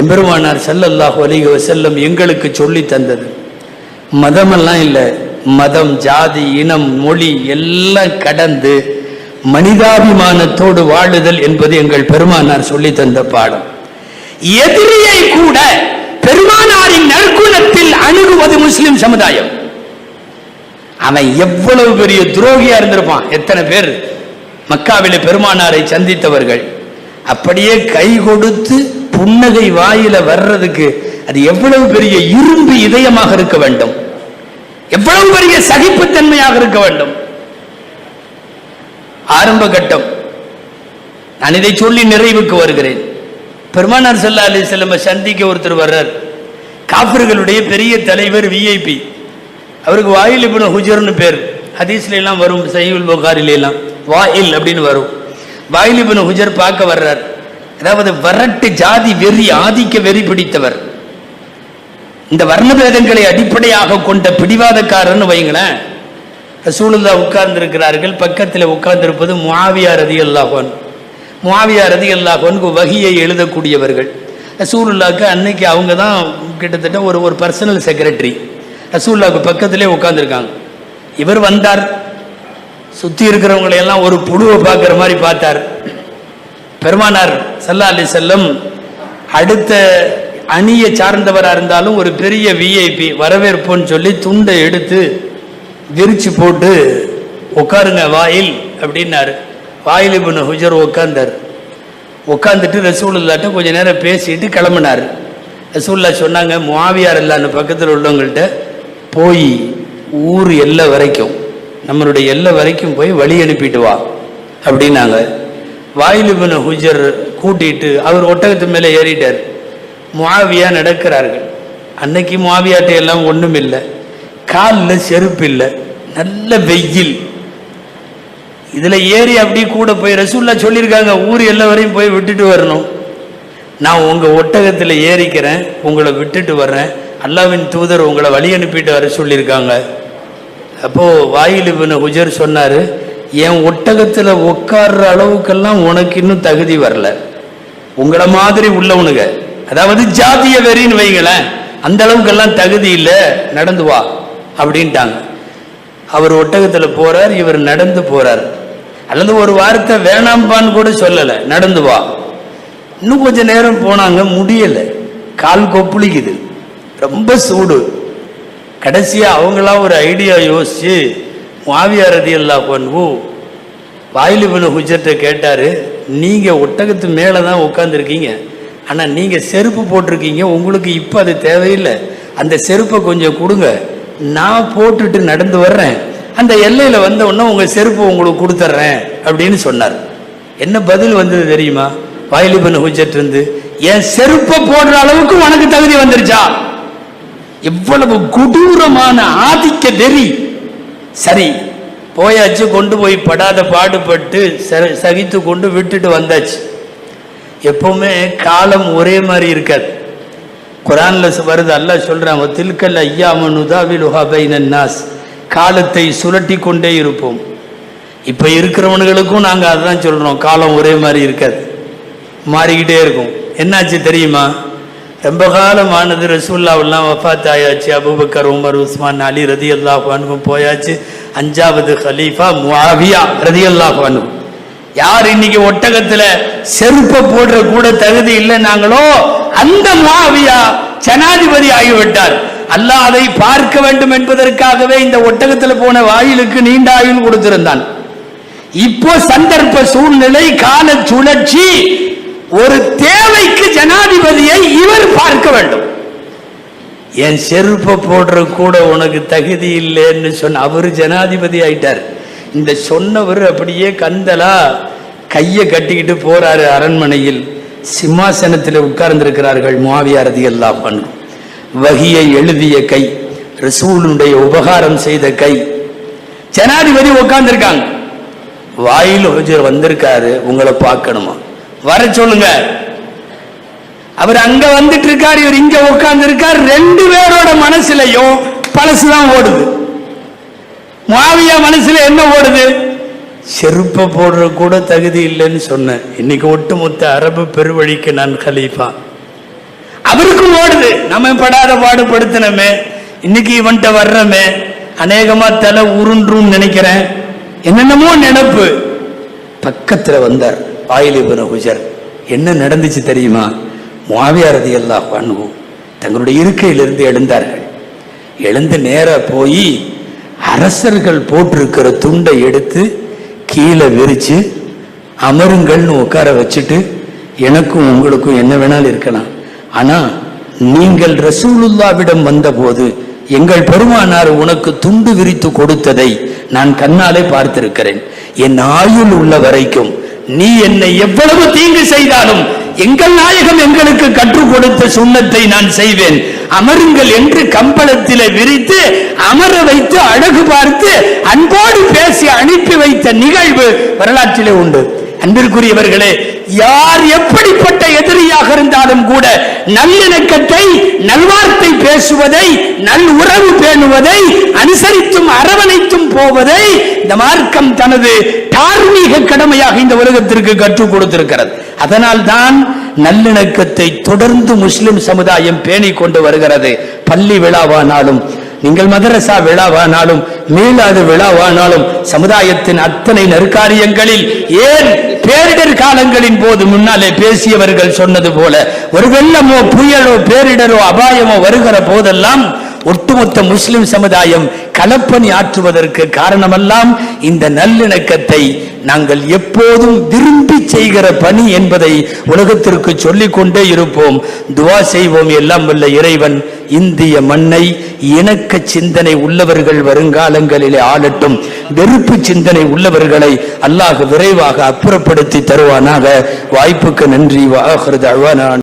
எம்பெருமானார் செல்லல்லாஹு அலிக செல்லம் எங்களுக்கு சொல்லி தந்தது. மதமெல்லாம் இல்லை. மதம் ஜாதி இனம் மொழி எல்லாம் கடந்து மனிதாபிமானத்தோடு வாழுதல் என்பது எங்கள் பெருமானார் சொல்லி தந்த பாடம். எதிரியை கூட பெருமானாரின் நற்குணத்தில் அணுகுவது முஸ்லிம் சமுதாயம். அவன் எவ்வளவு பெரிய துரோகியா இருந்திருப்பான். எத்தனை பேர் மக்காவிலே பெருமானாரை சந்தித்தவர்கள். அப்படியே கை கொடுத்து புன்னகை வாயில வர்றதுக்கு அது எவ்வளவு பெரிய இரும்பு இதயமாக இருக்க வேண்டும்? எவ்வளவு பெரிய சகிப்புத்தன்மையாக இருக்க வேண்டும்? ஆரம்ப கட்டம். நான் இதை சொல்லி நிறைவுக்கு வருகிறேன். பெருமானார் ஸல்லல்லாஹு அலி வஸல்லம் சந்திக்க ஒருத்தர் வர்றார். காப்பர்களுடைய பெரிய தலைவர் விஐபி அவருக்கு வாயில் இப்னு ஹுஜர்னு பேர். ஹதீஸ்ல எல்லாம் வரும் சஹீஹுல் புகாரில எல்லாம். வாயில் அப்படின்னு வரும். வாயில் இப்னு ஹுஜர் பார்க்க வர்றார். அதாவது வரட்டு ஜாதி வெறி ஆதிக்க வெறி பிடித்தவர். இந்த வர்ணபேதங்களை அடிப்படையாக கொண்ட பிடிவாதக்காரன்னு வைங்களேன். ரசூலுல்லா உட்கார்ந்திருக்கிறார்கள். பக்கத்தில் உட்கார்ந்திருப்பது அல்லாஹோன் மாவியார் அதி அல்லாஹோனுக்கு வகியை எழுதக்கூடியவர்கள். ரசூலுல்லாவுக்கு அன்னைக்கு அவங்க தான் கிட்டத்தட்ட ஒரு ஒரு பர்சனல் செக்ரட்டரி ரசூல்லாவுக்கு பக்கத்திலே உட்காந்துருக்காங்க இவர் வந்தார். சுற்றி இருக்கிறவங்களையெல்லாம் ஒரு புழுவை பார்க்குற மாதிரி பார்த்தார். பெருமானார் சல்லா அலி செல்லம் அடுத்த அணியை சார்ந்தவராக இருந்தாலும் ஒரு பெரிய விஐபி வரவேற்புன்னு சொல்லி துண்டை எடுத்து விரிச்சு போட்டு உட்காருங்க வாயில் அப்படின்னாரு. வாயில் இப்போ ஹுஜர் உட்காந்தார் உட்காந்துட்டு ரசூலுல்லாட்ட கொஞ்ச நேரம் பேசிட்டு கிளம்புனார். ரசூல்லா சொன்னாங்க மாவியார் இல்லான்னு பக்கத்தில் உள்ளவங்கள்ட்ட போய் ஊர் எல்லை வரைக்கும் நம்மளுடைய எல்லை வரைக்கும் போய் வழி அனுப்பிட்டு வா அப்படின்னாங்க. வாயிலுபின் ஹுஜர் கூட்டிட்டு அவர் ஒட்டகத்து மேலே ஏறிட்டார். முவாவியா நடக்கிறார்கள். அன்னைக்கு முவாவியாட்ட எல்லாம் ஒன்றும் இல்லை காலில் செருப்பு இல்லை. நல்ல வெயில். இதில் ஏறி அப்படியே கூட போய் ரசூல்லா சொல்லியிருக்காங்க ஊர் எல்லை வரையும் போய் விட்டுட்டு வரணும். நான் உங்கள் ஒட்டகத்தில் ஏறிக்கிறேன் உங்களை விட்டுட்டு வர்றேன். அல்லாவின் தூதர் உங்களை வழி அனுப்பிட்டு வர சொல்லியிருக்காங்க. அப்போது வாயில் ஹுஜர் சொன்னார் என் ஒட்டகத்தில் உட்கார்ற அளவுக்கெல்லாம் உனக்கு இன்னும் தகுதி வரல. உங்களை மாதிரி உள்ளவனுங்க. அதாவது ஜாதிய வெறின்னு வைங்களேன் அந்த அளவுக்கெல்லாம் தகுதி இல்லை நடந்து வா அப்படின்ட்டாங்க. அவர் ஒட்டகத்தில் போறார் இவர் நடந்து போறார். அல்லது ஒரு வார்த்தை வேணாம்பான்னு கூட சொல்லலை நடந்து வா. இன்னும் கொஞ்ச நேரம் போனாங்க முடியலை. கால் கொப்புளிக்குது. ரொம்ப சூடு. கடைசியாக அவங்களா ஒரு ஐடியா யோசிச்சு மாவியார் ரதி அல்லா பண்ணுவு வாயிலுபின் ஹுஜர்கிட்ட கேட்டார் நீங்கள் ஒட்டகத்து மேலே தான் உட்காந்துருக்கீங்க ஆனால் நீங்கள் செருப்பு போட்டிருக்கீங்க உங்களுக்கு இப்போ அது தேவையில்லை. அந்த செருப்பை கொஞ்சம் கொடுங்க. நான் போட்டுட்டு நடந்து வர்றேன். அந்த எல்லையில் வந்த உடனே உங்கள் செருப்பு உங்களுக்கு கொடுத்துட்றேன் அப்படின்னு சொன்னார். என்ன பதில் வந்தது தெரியுமா? வாயிலிபன் ஹுஜட் இருந்து என் செருப்பை போடுற அளவுக்கு உனக்கு தகுதி வந்துருச்சா? எவ்வளவு கொடூரமான ஆதிக்க வெறி சரி போயாச்சு கொண்டு போய் படாத பாடுபட்டு ச- சகித்து கொண்டு விட்டுட்டு வந்தாச்சு. எப்பவுமே காலம் ஒரே மாதிரி இருக்காது. குரான்ல வருது அல்லாஹ் சொல்றான் தில்கல் ஐயாமனுதாவில் நாஸ். காலத்தை சுழட்டி கொண்டே இருப்போம். இப்ப இருக்கிறவனுங்களுக்கும் நாங்கள் அதுதான் சொல்றோம் காலம் ஒரே மாதிரி இருக்காது. மாறிக்கிட்டே இருக்கும். என்னாச்சு தெரியுமா? ரொம்ப காலமானது ரசூல்லாவெல்லாம் வஃத் ஆயாச்சு அபுபக்கர் உமர் உஸ்மான் அலி ரதி அல்லாஹ் போயாச்சு. அஞ்சாவது ஹலீஃபா முஆவியா ரதி அல்லாஹ் யார் இன்னைக்கு ஒட்டகத்துல செருப்பை போடுற கூட தகுதி இல்லை நாங்களோ அந்த முஆவியா ஜனாதிபதி ஆகிவிட்டார். அல்லாஹ் அதை பார்க்க வேண்டும் என்பதற்காகவே இந்த ஒட்டகத்துல போன வாயிலுக்கு நீண்ட ஆயுள் கொடுத்திருந்தான். இப்போ சந்தர்ப்ப சூழ்நிலை கால சுழற்சி ஒரு தேவைக்கு ஜனாதிபதியை இவர் பார்க்க வேண்டும். என் செருப்பை போடுற கூட உனக்கு தகுதி இல்லைன்னு சொன்ன அவர் ஜனாதிபதி ஆயிட்டார். இந்த சொன்னவர் அப்படியே கந்தலா கையை கட்டிக்கிட்டு போறாரு அரண்மனையில். சிம்மாசனத்தில் உட்கார்ந்திருக்கிறார்கள் மாவியாரதி எல்லாம் பண்ணும் வகியை எழுதிய கை ரசூலுடைய உபகாரம் செய்த கை. ஜனாதிபதி உட்கார்ந்திருக்காங்க. வாயில் ஒருஜர் வந்திருக்காரு உங்களை பார்க்கணுமா? வர சொல்லுங்க. அவர் அங்க வந்துட்டு இருக்காரு இவர் இங்க உட்கார்ந்து இருக்கார் ரெண்டு பேரோட மனசுலயும் பழசுதான் ஓடுது. மாவியா மனசுல என்ன ஓடுது? செருப்பை போடுற கூட தகுதி இல்லைன்னு சொன்னேன். இன்னைக்கு ஒட்டுமொத்த அரபு பெருவழிக்கு நான் கலீஃபா. அவருக்கும் ஓடுது. நம்ம படாத பாடுபடுத்தினமே. இன்னைக்கு இவன்ட்ட வர்றமே. அநேகமா தலை உருன்றும் நினைக்கிறேன். என்னென்னமோ நினைப்பு. பக்கத்துல வந்தார். ஆயிலிபுன ஹுஜர் என்ன நடந்துச்சு தெரியுமா? மாவியாரதி எல்லாம் பண்ணுவோம் தங்களுடைய இருக்கையிலிருந்து எழுந்தார்கள். எழுந்து நேரா போய் அரசர்கள் போட்டிருக்கிற துண்டை எடுத்து கீழே விரித்து அமருங்கள்னு உட்கார வச்சுட்டு எனக்கும் உங்களுக்கும் என்ன வேணாலும் இருக்கலாம். ஆனால் நீங்கள் ரசூலுல்லாவிடம் வந்தபோது எங்கள் பெருமானார் உனக்கு துண்டு விரித்து கொடுத்ததை நான் கண்ணாலே பார்த்திருக்கிறேன். என் ஆயுள் உள்ள வரைக்கும் நீ என்னை எவ்வளவு தீங்கு செய்தாலும் எங்கள் நாயகம் எங்களுக்கு கற்றுக் கொடுத்த சுண்ணத்தை நான் செய்வேன். அமருங்கள் என்று கம்பளத்திலே விரித்து அமர வைத்து அழகு பார்த்து அன்போடு பேசி அனுப்பி வைத்த நிகழ்வு வரலாற்றிலே உண்டு. அன்பிற்குரியவர்களே யார் எப்படிப்பட்ட எதிரியாக இருந்தாலும் கூட நல்லிணக்கத்தை நல்வார்த்தை பேசுவதை நல் உறவு பேணுவதை அனுசரித்தும் அரவணைத்தும் போவதை இந்த மார்க்கம் தனது தார்மீக கடமையாக இந்த உலகத்திற்கு கற்றுக் கொடுத்திருக்கிறது. அதனால் தான் நல்லிணக்கத்தை தொடர்ந்து முஸ்லிம் சமுதாயம் பேணிக் கொண்டு வருகிறது. பள்ளி விழாவானாலும் நீங்கள் மதரசா விழாவானாலும் மீளாது விழாவானாலும் சமுதாயத்தின் அத்தனை நற்காரியங்களில் ஏன் பேரிடர் காலங்களின் போது முன்னாலே பேசியவர்கள் சொன்னது போல ஒரு வெள்ளமோ புயலோ பேரிடரோ அபாயமோ வருகிற போதெல்லாம் ஒட்டுமொத்த முஸ்லிம் சமுதாயம் களப்பணி ஆற்றுவதற்கு காரணமெல்லாம் இந்த நல்லிணக்கத்தை நாங்கள் எப்போதும் விரும்பி செய்கிற பணி என்பதை உலகத்திற்கு சொல்லிக்கொண்டே இருப்போம். துவா செய்வோம். எல்லாம் வல்ல இறைவன் இந்திய மண்ணை இணக்க சிந்தனை உள்ளவர்கள் வருங்காலங்களிலே ஆளட்டும். வெறுப்பு சிந்தனை உள்ளவர்களை அல்லாஹ் விரைவாக அப்புறப்படுத்தி தருவானாக. வாய்ப்புக்கு நன்றி. வாகிறது அழ்வானான்